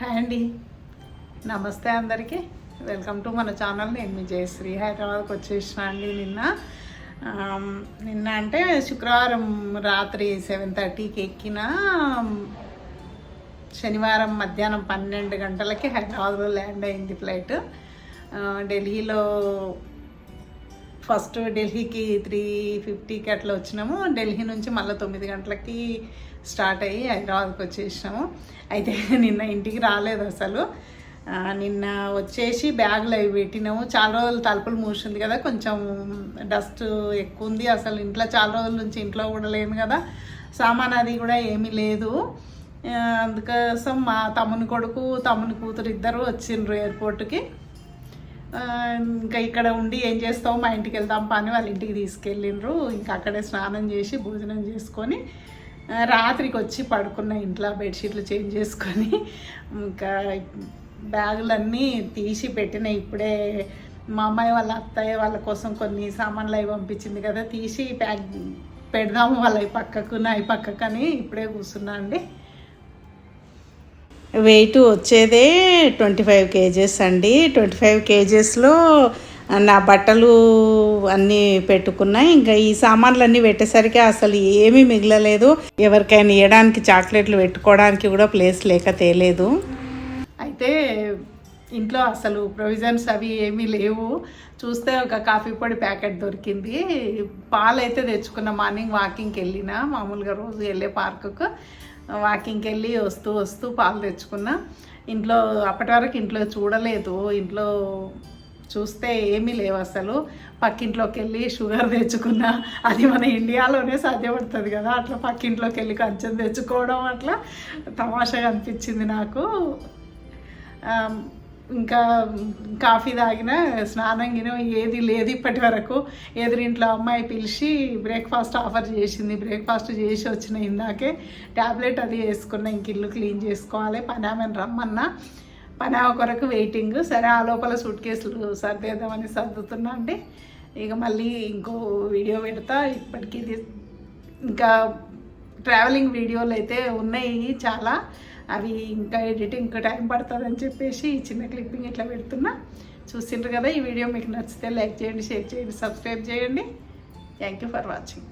Hi అండి. నమస్తే అందరికీ. వెల్కమ్ టు మన ఛానల్. నేను మీ జయశ్రీ. హైదరాబాద్కి వచ్చేసిన అండి నిన్న. నిన్న అంటే శుక్రవారం రాత్రి సెవెన్ థర్టీకి ఎక్కిన శనివారం మధ్యాహ్నం పన్నెండు గంటలకి హైదరాబాద్లో ల్యాండ్ అయింది ఫ్లైట్. ఢిల్లీలో ఫస్ట్ ఢిల్లీకి త్రీ ఫిఫ్టీకి అట్లా వచ్చినాము. ఢిల్లీ నుంచి మళ్ళీ తొమ్మిది గంటలకి స్టార్ట్ అయ్యి హైదరాబాద్కి వచ్చేసినాము. అయితే నిన్న ఇంటికి రాలేదు అసలు. నిన్న వచ్చేసి బ్యాగులు అవి పెట్టినాము. చాలా రోజులు తలుపులు మూసింది కదా. కొంచెం డస్ట్ ఎక్కువ ఉంది. అసలు ఇంట్లో చాలా రోజుల నుంచి ఇంట్లో కూడా లేను కదా. సామాన్ అది కూడా ఏమీ లేదు. అందుకోసం మా తమ్ముని కొడుకు తమ్ముని కూతురు ఇద్దరు వచ్చిండ్రు ఎయిర్పోర్ట్కి ఇంకా ఇక్కడ ఉండి ఏం చేస్తావు? మా ఇంటికి వెళ్దాం పని వాళ్ళ ఇంటికి తీసుకెళ్ళిండ్రు. ఇంకా అక్కడే స్నానం చేసి భోజనం చేసుకొని రాత్రికి వచ్చి పడుకున్న ఇంట్లో బెడ్షీట్లు చేంజ్ చేసుకొని ఇంకా బ్యాగులన్నీ తీసి పెట్టిన ఇప్పుడే మా అమ్మాయి వాళ్ళ అత్తయ్య వాళ్ళ కోసం కొన్ని సామాన్లు అవి పంపించింది కదా తీసి ప్యాక్ పెడదాము వాళ్ళ పక్కకు నా పక్కకు అని ఇప్పుడే కూర్చున్నా అండి. వెయిట్ వచ్చేదే ట్వంటీ ఫైవ్ కేజెస్ అండి. ట్వంటీ ఫైవ్ కేజెస్లో నా బట్టలు అన్నీ పెట్టుకున్నాయి ఇంకా ఈ సామాన్లు అన్నీ పెట్టేసరికి అసలు ఏమీ మిగలలేదు. ఎవరికైనా ఇవ్వడానికి చాక్లెట్లు పెట్టుకోవడానికి కూడా ప్లేస్ లేక తేలేదు. అయితే ఇంట్లో అసలు ప్రొవిజన్స్ అవి ఏమీ లేవు. చూస్తే ఒక కాఫీ పొడి ప్యాకెట్ దొరికింది. పాలు అయితే తెచ్చుకున్న మార్నింగ్ వాకింగ్కి వెళ్ళిన. మామూలుగా రోజు వెళ్ళే పార్కుకు వాకింగ్కి వెళ్ళి వస్తూ వస్తూ పాలు తెచ్చుకున్నా. ఇంట్లో అప్పటి వరకు ఇంట్లో చూడలేదు. ఇంట్లో చూస్తే ఏమీ లేవు అసలు. పక్కింట్లోకి వెళ్ళి షుగర్ తెచ్చుకున్నా. అది మన ఇండియాలోనే సాధ్యపడుతుంది కదా. అట్లా పక్కింట్లోకి వెళ్ళి కంచెం తెచ్చుకోవడం అట్లా తమాషాగా అనిపించింది నాకు. ఇంకా కాఫీ తాగిన స్నానం గిన ఏది లేదు ఇప్పటి వరకు. ఎదురింట్లో అమ్మాయి పిలిచి బ్రేక్ఫాస్ట్ ఆఫర్ చేసింది. బ్రేక్ఫాస్ట్ చేసి వచ్చిన ఇందాకే ట్యాబ్లెట్ అది వేసుకున్న ఇంక ఇల్లు క్లీన్ చేసుకోవాలి. పనామని రమ్మన్నా. పని కొరకు వెయిటింగ్ సరే ఆ లోపల సూట్ కేసులు సర్దేద్దామని సర్దుతున్నా అండి. ఇక మళ్ళీ ఇంకో వీడియో పెడతా. ఇప్పటికీ ఇది ఇంకా ట్రావెలింగ్ వీడియోలు అయితే ఉన్నాయి చాలా. అవి ఇంకా ఎడిటింగ్ ఇంకా టైం పడుతుందని చెప్పేసి చిన్న క్లిప్పింగ్ ఇట్లా పెడుతున్నా చూసిండ్రు కదా ఈ వీడియో. మీకు నచ్చితే లైక్ చేయండి షేర్ చేయండి సబ్స్క్రైబ్ చేయండి. Thank you for watching